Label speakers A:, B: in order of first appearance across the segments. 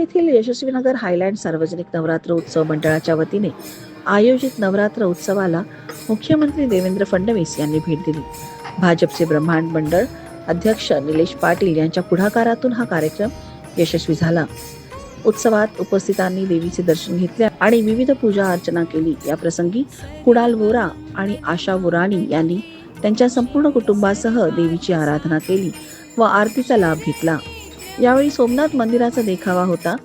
A: येथील यशस्वीनगर हायलँड सार्वजनिक नवरात्र उत्सव मंडळाच्या वतीने आयोजित नवरात्र उत्सवाला मुख्यमंत्री देवेंद्र फडणवीस यांनी भेट दिली. भाजपचे ब्रह्मांड मंडळ अध्यक्ष निलेश पाटील यांच्या पुढाकारातून हा कार्यक्रम यशस्वी झाला. उत्सवात उपस्थितांनी देवीचे दर्शन घेतले आणि विविध पूजा अर्चना केली. या प्रसंगी कुडाल वोरा आणि आशा वोराणी यांनी त्यांच्या संपूर्ण कुटुंबासह देवीची आराधना केली व आरतीचा लाभ घेतला. यावेळी सोमनाथ मंदिराचा देखावा होता.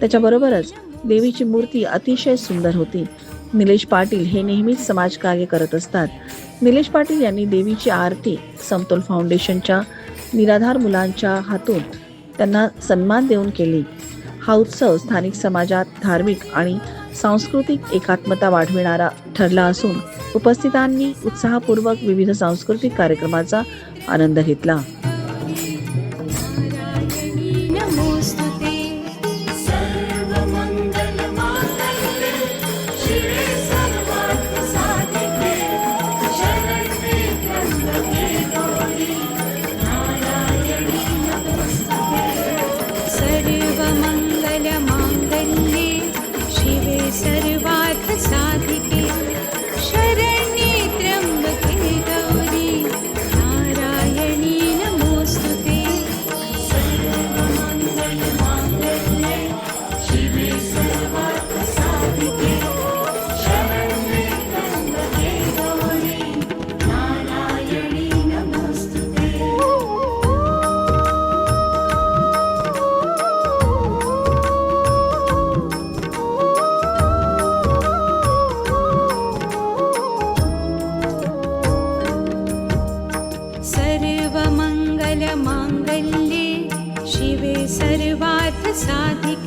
A: त्याच्याबरोबरच देवीची मूर्ती अतिशय सुंदर होती. निलेश पाटील हे नेहमीच समाजकार्य करत असतात. निलेश पाटील यांनी देवीची आरती समतोल फाउंडेशनच्या निराधार मुलांच्या हातून त्यांना सन्मान देऊन केली. हा उत्सव स्थानिक समाजात धार्मिक आणि सांस्कृतिक एकात्मता वाढविणारा ठरला असून उपस्थितांनी उत्साहपूर्वक विविध सांस्कृतिक कार्यक्रमाचा आनंद घेतला.
B: साथी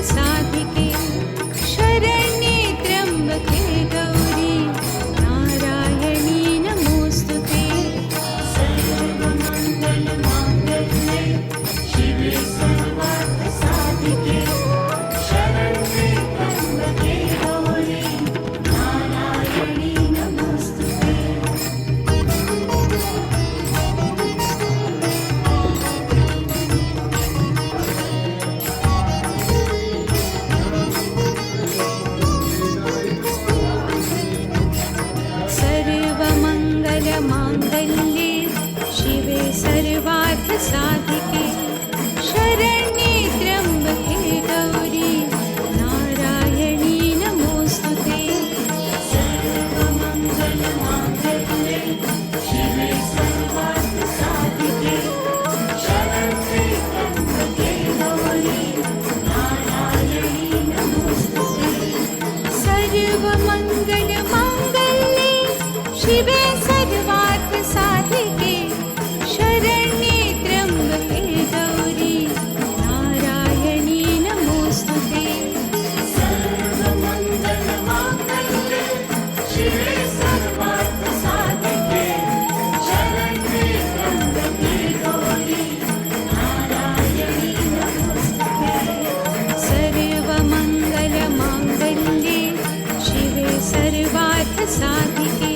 B: it's not She सर्वार्थसाधिके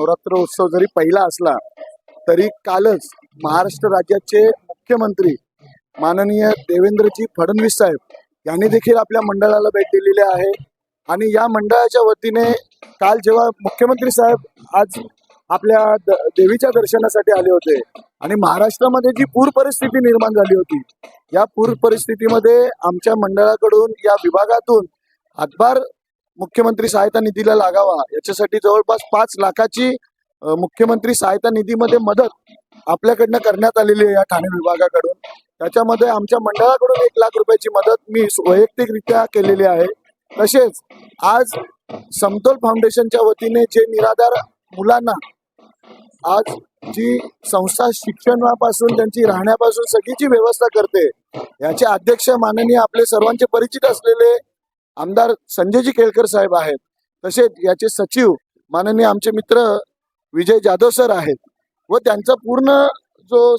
C: नवरात्र उत्सव जरी पहिला असला तरी कालच महाराष्ट्र राज्याचे मुख्यमंत्री माननीय देवेंद्रजी फडणवीस साहेब यांनी देखील आपल्या मंडळाला भेट दिलेली आहे. आणि या मंडळाच्या वतीने काल जेव्हा मुख्यमंत्री साहेब आज आपल्या द- देवीच्या दर्शनासाठी आले होते आणि महाराष्ट्रामध्ये जी पूर परिस्थिती निर्माण झाली होती या पूर परिस्थितीमध्ये आमच्या मंडळाकडून या विभागातून हातभार मुख्यमंत्री सहायता निधीला लागावा. याच्यासाठी जवळपास पाच लाखाची मुख्यमंत्री सहायता निधीमध्ये मदत आपल्याकडनं करण्यात आलेली आहे या ठाणे विभागाकडून. त्याच्यामध्ये आमच्या मंडळाकडून एक लाख रुपयाची मदत मी वैयक्तिकरित्या केलेली आहे. तसेच आज समतोल फाउंडेशनच्या वतीने जे निराधार मुलांना आज जी संस्था शिक्षणापासून त्यांची राहण्यापासून सगळीची व्यवस्था करते याचे अध्यक्ष माननीय आपले सर्वांचे परिचित असलेले आमदार संजयजी केळकर साहेब आहेत. तसेच याचे सचिव माननीय आमचे मित्र विजय जाधव सर आहेत. व त्यांचा पूर्ण जो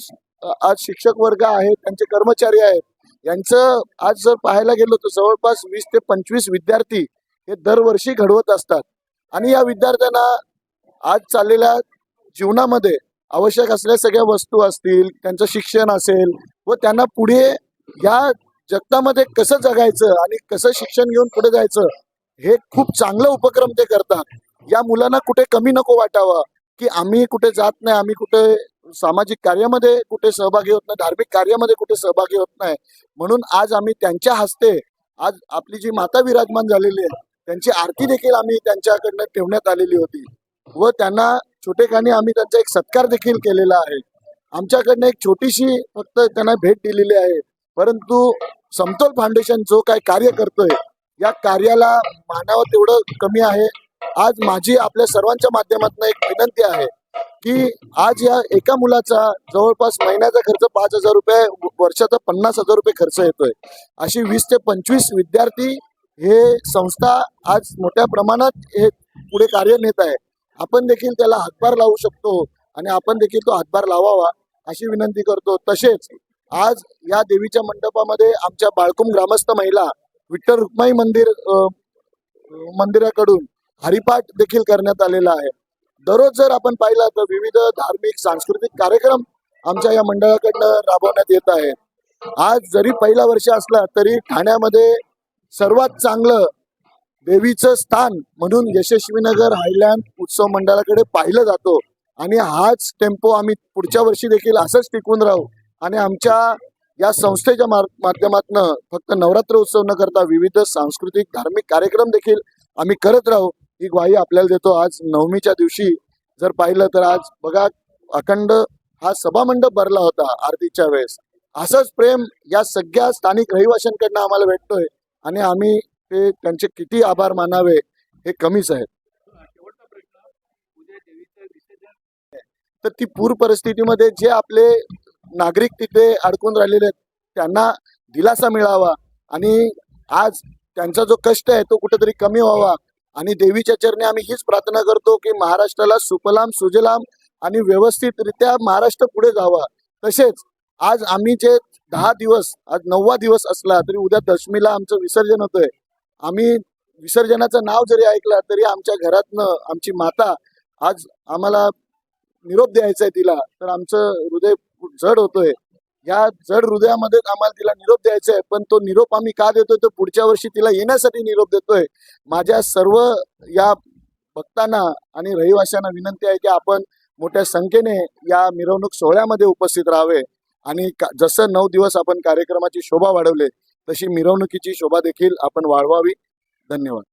C: आज शिक्षक वर्ग आहे त्यांचे कर्मचारी आहेत यांचं आज जर पाहायला गेलो तर जवळपास वीस ते पंचवीस विद्यार्थी हे दरवर्षी घडवत असतात. आणि या विद्यार्थ्यांना आज चाललेल्या जीवनामध्ये आवश्यक असलेल्या सगळ्या वस्तू असतील त्यांचं शिक्षण असेल व त्यांना पुढे या जगतामध्ये कसं जगायचं आणि कसं शिक्षण घेऊन पुढे जायचं हे खूप चांगलं उपक्रम ते करतात. या मुलांना कुठे कमी नको वाटावं की आम्ही कुठे जात नाही आम्ही कुठे सामाजिक कार्यामध्ये कुठे सहभागी होत नाही धार्मिक कार्यामध्ये कुठे सहभागी होत नाही. म्हणून आज आम्ही त्यांच्या हस्ते आज आपली जी माता विराजमान झालेली आहे त्यांची आरती देखील आम्ही त्यांच्याकडनं ठेवण्यात आलेली होती. व त्यांना छोटेखानी आम्ही त्यांचा एक सत्कार देखील केलेला आहे. आमच्याकडनं एक छोटीशी फक्त त्यांना भेट दिलेली आहे. परंतु समतोल फाउंडेशन जो काय कार्य करतोय या कार्याला मानावं तेवढं कमी आहे. आज माझी आपल्या सर्वांच्या माध्यमातून एक विनंती आहे की आज या एका मुलाचा जवळपास महिन्याचा खर्च पाच हजार रुपये वर्षाचा पन्नास हजार रुपये खर्च येतोय. अशी वीस ते पंचवीस विद्यार्थी हे संस्था आज मोठ्या प्रमाणात हे पुढे कार्य नेत आहे. आपण देखील त्याला हातभार लावू शकतो आणि आपण देखील तो हातभार लावावा अशी विनंती करतो. तसेच आज या देवीच्या मंडपामध्ये आमच्या बाळकुम ग्रामस्थ महिला विठ्ठल रुक्माई मंदिर मंदिराकडून हरिपाठ देखील करण्यात आलेला आहे. दररोज जर आपण पाहिला तर विविध धार्मिक सांस्कृतिक कार्यक्रम आमच्या या मंडळाकडनं राबवण्यात येत आहे. आज जरी पहिला वर्ष असला तरी ठाण्यामध्ये सर्वात चांगलं देवीचं स्थान म्हणून यशस्वीनगर हायलँड उत्सव मंडळाकडे पाहिलं जातो. आणि हाच टेम्पो आम्ही पुढच्या वर्षी देखील असंच टिकून राहू. आणि आमच्या या संस्थेच्या माध्यमातून फक्त नवरात्र उत्सव न करता विविध सांस्कृतिक धार्मिक कार्यक्रम देखील आम्ही करत राहू ही ग्वाही आपल्याला देतो. आज नवमीच्या दिवशी जर पाहिलं तर आज बघा अखंड हा सभामंडप भरला होता आरतीच्या वेळेस. असंच प्रेम या सगळ्या स्थानिक रहिवाशांकडनं आम्हाला भेटतोय आणि आम्ही ते त्यांचे किती आभार मानावे हे कमीच आहे. तर ती पूर परिस्थितीमध्ये जे आपले नागरिक तिथे अडकून राहिलेले आहेत. त्यांना दिलासा मिळावा आणि आज त्यांचा जो कष्ट आहे तो कुठेतरी कमी व्हावा. आणि देवीच्या चरणी आम्ही हीच प्रार्थना करतो की महाराष्ट्राला सुफलाम सुजलाम आणि व्यवस्थितरित्या महाराष्ट्र पुढे जावा. तसेच आज आम्ही जे दहा दिवस आज नववा दिवस असला तरी उद्या दशमीला आमचं विसर्जन होतंय. आम्ही विसर्जनाचं नाव जरी ऐकलं तरी आमच्या घरातनं आमची माता आज आम्हाला निरोप द्यायचा आहे तिला. तर आमचं हृदय जड होतोय. या जड हृदयामध्ये आम्हाला तिला निरोप द्यायचा आहे पण तो निरोप आम्ही का देतोय? तो पुढच्या वर्षी तिला येण्यासाठी निरोप देतोय. माझ्या सर्व या भक्तांना आणि रहिवाशांना विनंती आहे की आपण मोठ्या संख्येने या मिरवणूक सोहळ्यामध्ये उपस्थित राहावे आणि का- जसं नऊ दिवस आपण कार्यक्रमाची शोभा वाढवले तशी मिरवणुकीची शोभा देखील आपण वाढवावी. धन्यवाद.